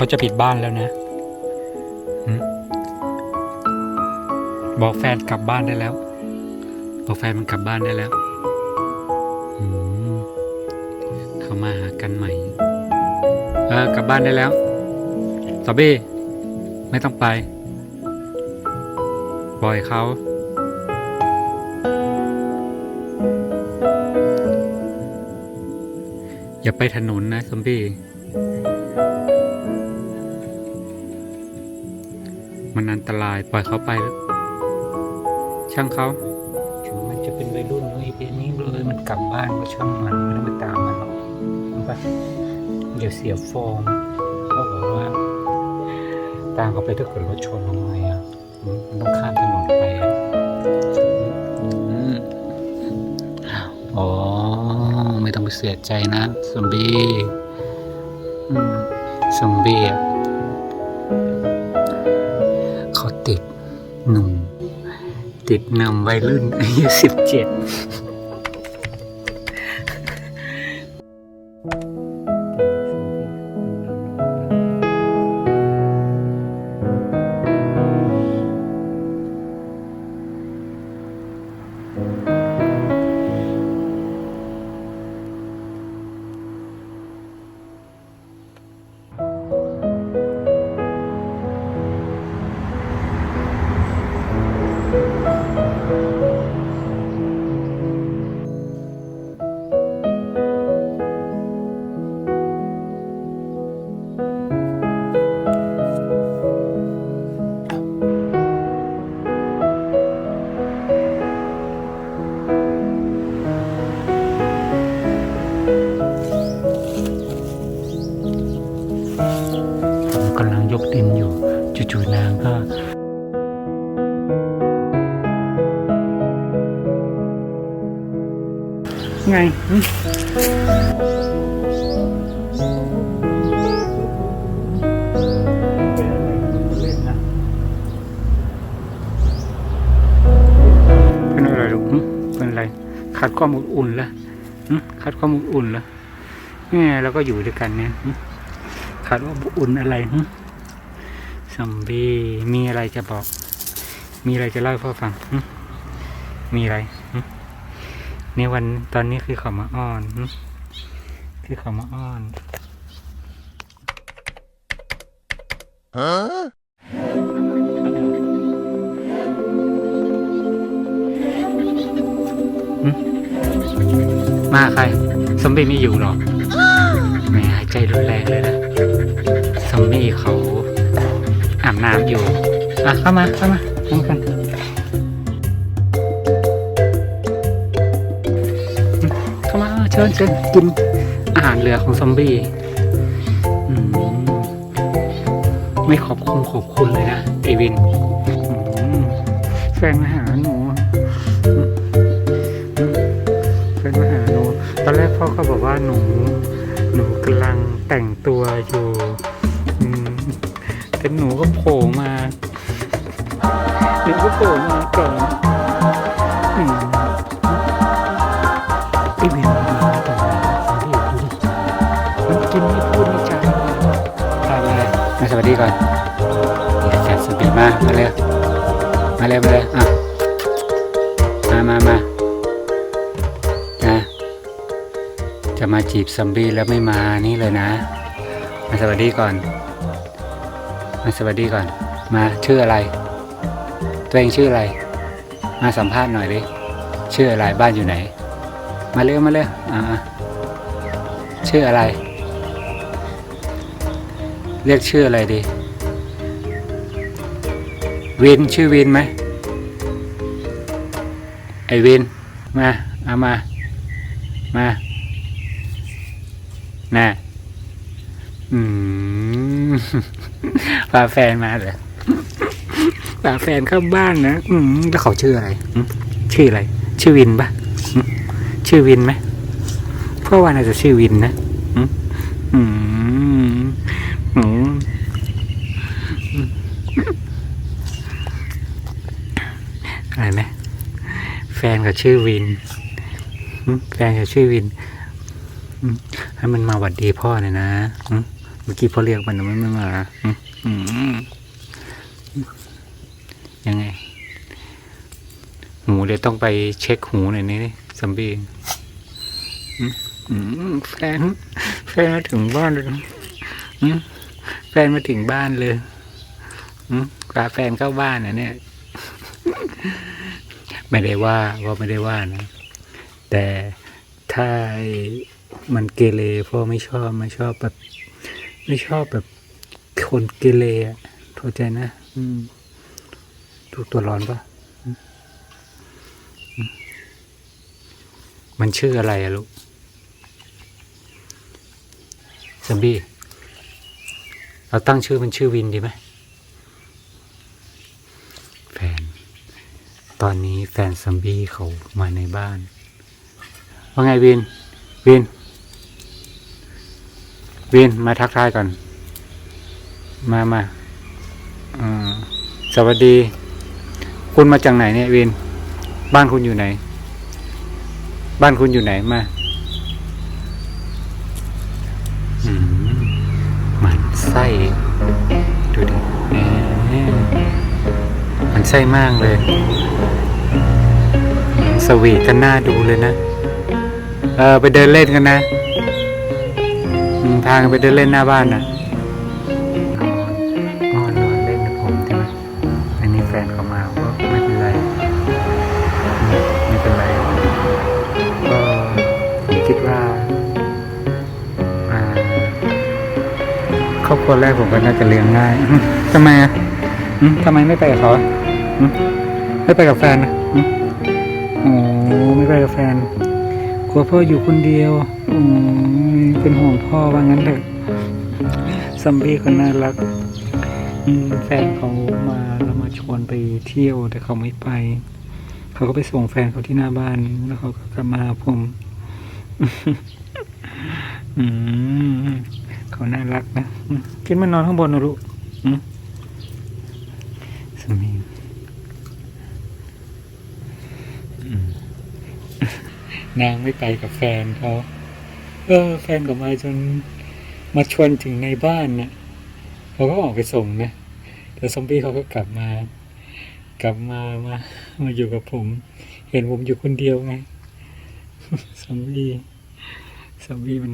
เขาจะปิดบ้านแล้วนะ บอกแฟนกลับบ้านได้แล้ว บอกแฟนมันกลับบ้านได้แล้วเขามาหากันใหม่ เออกลับบ้านได้แล้วซอบบี้ไม่ต้องไป ปล่อยเขาอย่าไปถนนนะซอมบี้ อันตรายปล่อยเขาไปแล้วช่างเขาถึงมันจะเป็นวัยรุ่นไอ้เพนี้เลยมันกลับบ้านก็ช่างมันไม่ต้องไปตามมันหรอกรู้ปะเดี๋ยวเสียฟอร์มเขาบอกว่า ตามเขาไปถ้าเกิดรถชนทำไงอะมันต้องข้ามถนนไปอะอืมอ๋อไม่ต้องไปเสียใจนะซอมบี้อืมซอมบี้ หนุ่ม ติดนำวัยรุ่นอายุสิบเจ็ด เป็นอะไรลูกหึเป็นอะไร ขาดความอบอุ่นละหึขาดความอบอุ่นละเนี่ยเราก็อยู่ด้วยกันเนี่ยขาดความอบอุ่นอะไรหึซอมบี้มีอะไรจะบอก มีอะไรจะเล่าให้พ่อฟังมีอะไร หึนี่วันตอนนี้คือเขามาอ้อนหึคือเขามาอ้อนมาใครซอมบี้ไม่อยู่หรอกแหมหายใจรุนแรงเลยนะซอมบี้เขาอาบน้ำอยู่อะเข้ามาเข้ามานั่งกันเข้ามา เชิญเชิญกินอาหารเรือของซอมบี้ไม่ขอบคุณขอบคุณเลยนะไอวินแฟนมาหาหนูแฟนมาหาหนู ตอนแรกพ่อก็บอกว่าหนู หนูกำลังแต่งตัวอยู่แต่หนูก็โผล่มาหนูก็โผล่มาก่อน กินไม่พูดไม่จาตายเลยมาสวัสดีก่อนเดี๋ยวจัดสปีดมา มาเลยมาเลยมาเลยอะมามามานะจะมาจีบซัมบี้แล้วไม่มานี่เลยนะ มาสวัสดีก่อน มาสวัสดีก่อน มาชื่ออะไร ตัวเองชื่ออะไร มาสัมภาษณ์หน่อยดิชื่ออะไรบ้านอยู่ไหน มาเร็วมาเร็วอ่าชื่ออะไร เรียกชื่ออะไรดี วินชื่อวินไหมไอวิน มาเอามา มาน่ะอืมพาแฟนมาเหรอพาแฟนเข้าบ้านนะอืมแล้วเขาชื่ออะไรชื่ออะไร ชื่อวินปะชื่อวินไหมเพราะว่าน่าจะชื่อวินนะอืม อืมอืมอะไรไหมแฟนกับชื่อวินอืมแฟนกับชื่อวินอืมให้มันมาหวัดดีพ่อหน่อยนะอืมมื่อกี้พอเรียกมันมันไม่มาอืมอืมยังไง หูเดี๋ยวต้องไปเช็คหูหน่อยนี่นี่ซัมบี้อืมอืมแฟน แฟนมาถึงบ้านเลยอืม แฟนมาถึงบ้านเลยพาแฟนเข้าบ้านนะเนี่ย ไม่ได้ว่าว่าไม่ได้ว่านะ แต่ถ้าไอ้มันเกเรพราะไม่ชอบไม่ชอบแบบ ไม่ชอบแบบคนเกเรอะเข้าใจนะ อืมถูกตัวร้อนปะมันชื่ออะไรอะลูกซัมบี้ เราตั้งชื่อมันชื่อวินดีไหมแฟน ตอนนี้แฟนซัมบี้เขามาในบ้าน ว่าไงวิน วิน วินมาทักทายก่อน มามาสวัสดี คุณมาจากไหนเนี่ยวิน บ้านคุณอยู่ไหน บ้านคุณอยู่ไหนมา อืมหมัน ไส้ดูดิมันไส้มากเลย สวีทกันหน้าดูเลยนะ เออไปเดินเล่นกันนะอืมพากันไปเดินเล่นหน้าบ้านนะ รอบครัวแรกผมก็น่าจะเลี้ยงง่ายทำไมอะทำไมไม่ไปกับเขาอะไม่ไปกับแฟนนะอืมโอ้ไม่ไปกับแฟนกลัวพ่ออยู่คนเดียวอเป็นห่วงพ่อว่างั้นเถอะซัมบี้คนน่ารักแฟนเขามาแล้วมาชวนไปเที่ยวแต่เขาไม่ไป เขาก็ไปส่งแฟนเขาที่หน้าบ้าน แล้วเขาก็กลับมาหาผม อืม เขาน่ารักนะอืมขึ้นมานอนข้างบนนะลูกสมีอืมนางไม่ไปกับแฟนเขาเออ แฟนก็มาจนมาชวนถึงในบ้านนะเขาก็ออกไปส่งนะแต่ซอมบี้เขาก็กลับมา กลับมามามาอยู่กับผม เห็นผมอยู่คนเดียวไงซอมบี้ซอมบี้มัน